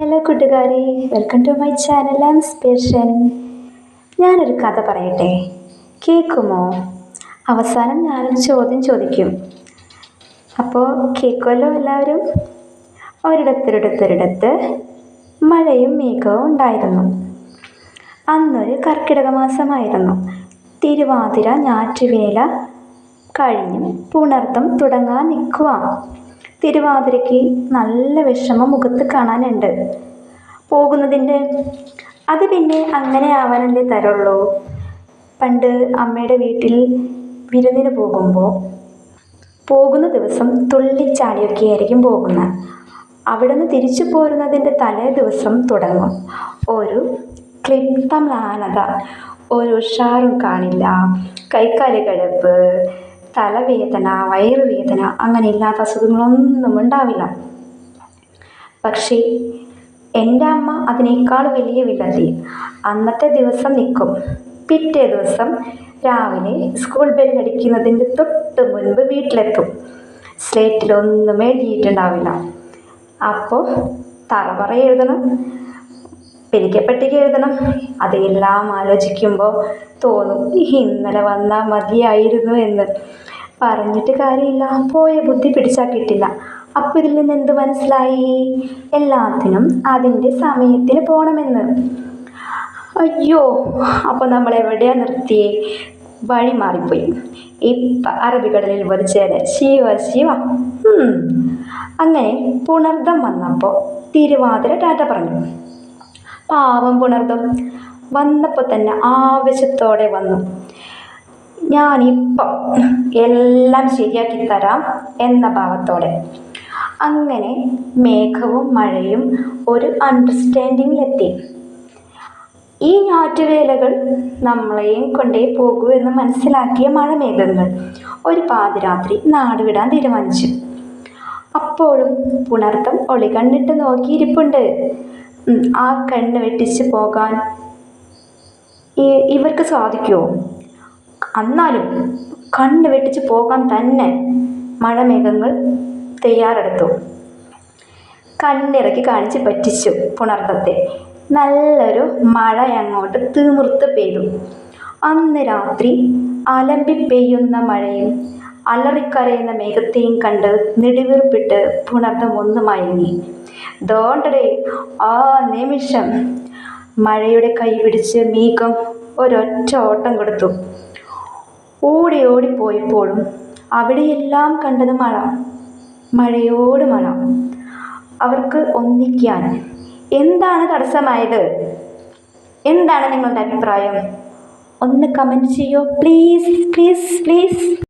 Hello കൂട്ടുകാരി. Welcome to my channel inspiration ഞാനൊരു കഥ പറയട്ടെ. കേൾക്കുമോ? അവസാനം ഞാനൊരു ചോദ്യം ചോദിക്കും. അപ്പോൾ കേൾക്കുമല്ലോ എല്ലാവരും? ഒരിടത്തൊരിടത്തൊരിടത്ത് മഴയും മേഘവും ഉണ്ടായിരുന്നു. അന്നൊരു കർക്കിടക മാസമായിരുന്നു. തിരുവാതിര ഞാറ്റുവേല കഴിഞ്ഞു പുണർത്തം തുടങ്ങാൻ നിൽക്കുക തിരുവാതിരയ്ക്ക് നല്ല വിഷമം മുഖത്ത് കാണാനുണ്ട്. പോകുന്നതിന്റെ അത് പിന്നെ അങ്ങനെ ആവാനല്ലേ തരുള്ളൂ. പണ്ട് അമ്മയുടെ വീട്ടിൽ വിരുന്നിന് പോകുമ്പോൾ പോകുന്ന ദിവസം തുള്ളിച്ചാടിയൊക്കെ ആയിരിക്കും പോകുന്നത് അവിടുന്ന് തിരിച്ചു പോരുന്നതിന്റെ തലേ ദിവസം തുടങ്ങും. ഒരു ക്ലിപ്തമ്ലാനത ഒരു ഉഷാറും കാണില്ല കൈക്കാൽ കഴപ്പ് തലവേദന വയറുവേദന അങ്ങനെ ഇല്ലാത്ത അസുഖങ്ങളൊന്നും ഉണ്ടാവില്ല. പക്ഷേ എന്റെ അമ്മ അതിനേക്കാൾ വലിയ വില്ലത്തി അന്നത്തെ ദിവസം നിൽക്കും. പിറ്റേ ദിവസം രാവിലെ സ്കൂൾ ബെല്ലടിക്കുന്നതിന്റെ തൊട്ട് മുൻപ് വീട്ടിലെത്തും. സ്ലേറ്റിലൊന്നും എഴുതിയിട്ടുണ്ടാവില്ല. അപ്പോൾ തറവറ എഴുതണം പെരിക്കപ്പട്ടിക എഴുതണം. അതെല്ലാം ആലോചിക്കുമ്പോൾ തോന്നും ഇന്നലെ വന്നാൽ മതിയായിരുന്നു എന്ന്. പറഞ്ഞിട്ട് കാര്യമില്ല. പോയ ബുദ്ധി പിടിച്ചാൽ കിട്ടില്ല. അപ്പോൾ ഇതിൽ നിന്ന് എന്ത് മനസ്സിലായി? എല്ലാത്തിനും അതിന്റെ സമയത്തിന് പോകണമെന്ന് അയ്യോ അപ്പോൾ നമ്മൾ എവിടെയാണ് നിർത്തിയേ? വഴി മാറിപ്പോയി. ഇപ്പം അറബിക്കടലിൽ വധിച്ചേനെ ശിവ ശിവ. അങ്ങനെ പുണർദം വന്നപ്പോൾ തിരുവാതിര ടാറ്റ പറഞ്ഞു. പാവം പുണർന്നു വന്നപ്പോൾ തന്നെ ആവശ്യത്തോടെ വന്നു. ഞാനിപ്പം എല്ലാം ശരിയാക്കി തരാം എന്ന ഭാവത്തോടെ. അങ്ങനെ മേഘവും മഴയും ഒരു അണ്ടർസ്റ്റാൻഡിങ്ങിലെത്തി ഈ ഞാറ്റുവേലകൾ നമ്മളെയും കൊണ്ടേ പോകൂ എന്ന് മനസ്സിലാക്കിയ മഴമേഘങ്ങൾ ഒരു പാതിരാത്രി നാടുവിടാൻ തീരുമാനിച്ചു. അപ്പോഴും പുണർത്തം ഒളി കണ്ണിട്ട് നോക്കിയിരിപ്പുണ്ട്. ആ കണ്ണ് വെട്ടിച്ച് പോകാൻ ഇവർക്ക് സാധിക്കുമോ എന്നാലും കണ്ണ് വെട്ടിച്ച് പോകാൻ തന്നെ മഴമേഘങ്ങൾ തയ്യാറെടുത്തു. കണ്ണിറക്കി കാണിച്ച് പറ്റിച്ചു പുണർത്തത്തെ. നല്ലൊരു മഴ അങ്ങോട്ട് തീമുർത്ത് പെയ്തു. അന്ന് രാത്രി അലമ്പി പെയ്യുന്ന മഴയും അലറിക്കരയുന്ന മേഘത്തെയും കണ്ട് നെടുവീർപ്പിട്ട് പുണർത്തം ഒന്ന് മയങ്ങി ദോണ്ടടേ ആ നിമിഷം. മഴയുടെ കൈ പിടിച്ച് മീകം ഒരൊറ്റ ഓട്ടം കൊടുത്തു. ഓടി ഓടിപ്പോയപ്പോഴും അവിടെയെല്ലാം കണ്ടത് മഴ. മഴയോട് മഴ. അവർക്ക് ഒന്നിക്കാൻ എന്താണ് തടസ്സമായത്? എന്താണ് നിങ്ങളുടെ അഭിപ്രായം? ഒന്ന് കമന്റ് ചെയ്യോ. Please please please